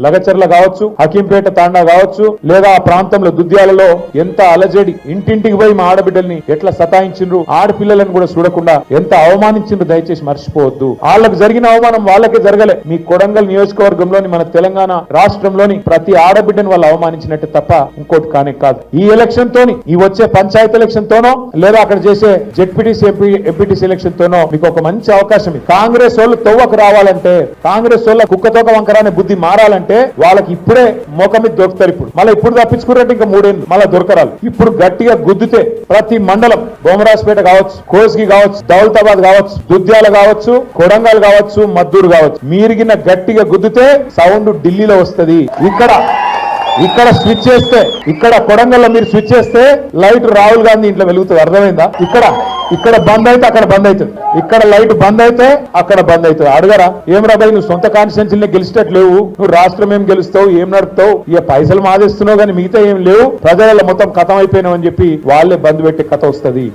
లగచర్ల కావచ్చు హకీంపేట తాండా కావచ్చు లేదా ఆ ప్రాంతంలో దుద్యాలలో ఎంత అలజడి ఇంటింటికి పోయి మా ఆడబిడ్డల్ని ఎట్లా సతాయించిండ్రు ఆడపిల్లలను కూడా చూడకుండా ఎంత అవమానించిండ్రు దయచేసి మర్చిపోవద్దు. వాళ్ళకు జరిగిన అవమానం వాళ్ళకే జరగలే. మీ కొడంగల్ నియోజకవర్గంలోని మన తెలంగాణ రాష్ట్రంలోని ప్రతి ఆడబిడ్డను వాళ్ళు అవమానించినట్టు తప్ప ఇంకోటి కానే కాదు. ఈ ఎలక్షన్ తోని ఈ వచ్చే పంచాయతీ ఎలక్షన్ తోనో లేదా అక్కడ చేసే జెడ్పీటీసీ ఎంపీ ఎంపీటీసీ ఎలక్షన్ తోనో మీకు ఒక మంచి అవకాశం కాంగ్రెస్ వాళ్ళు తవ్వకు రావాలంటే కాంగ్రెస్ వాళ్ళ కుక్కతోక వంకరానే బుద్ధి మారాలంటే వాళ్ళకి ఇప్పుడే మొఖం మీద దొరుకుతారు ఇప్పుడు. మళ్ళీ ఇప్పుడు తప్పించుకున్నట్టు ఇంకా మూడేళ్ళు మళ్ళీ దొరకరాలు ఇప్పుడు గట్టిగా గుద్దితే ప్రతి మండలం బొమరాజ్పేట కావచ్చు కోస్గి కావచ్చు దౌలతాబాద్ కావచ్చు దుద్యాల కావచ్చు కొడంగల్ కావచ్చు మద్దూరు కావచ్చు. మీరిగిన గట్టిగా గుద్దితే సౌండ్ ఢిల్లీలో వస్తది. ఇక్కడ ఇక్కడ స్విచ్ చేస్తే ఇక్కడ కొడంగల్లో మీరు స్విచ్ చేస్తే లైట్ రాహుల్ గాంధీ ఇంట్లో వెలుగుతుంది. అర్థమైందా? ఇక్కడ ఇక్కడ బంద్ అయితే అక్కడ బంద్ అవుతుంది. ఇక్కడ లైట్ బంద్ అయితే అక్కడ బంద్ అవుతుంది. అడగరా ఏం రాబాయి నువ్వు సొంత కాన్స్టిట్యూన్సీని గెలిచేటట్టు లేవు నువ్వు రాష్ట్రం ఏం గెలుస్తావు ఏం నడుపుతావు? ఇక పైసలు మాదేస్తున్నావు కానీ మిగతా ఏం లేవు. ప్రజల మొత్తం కథం అయిపోయినావు అని చెప్పి వాళ్ళే బంద్ పెట్టే కథ వస్తది.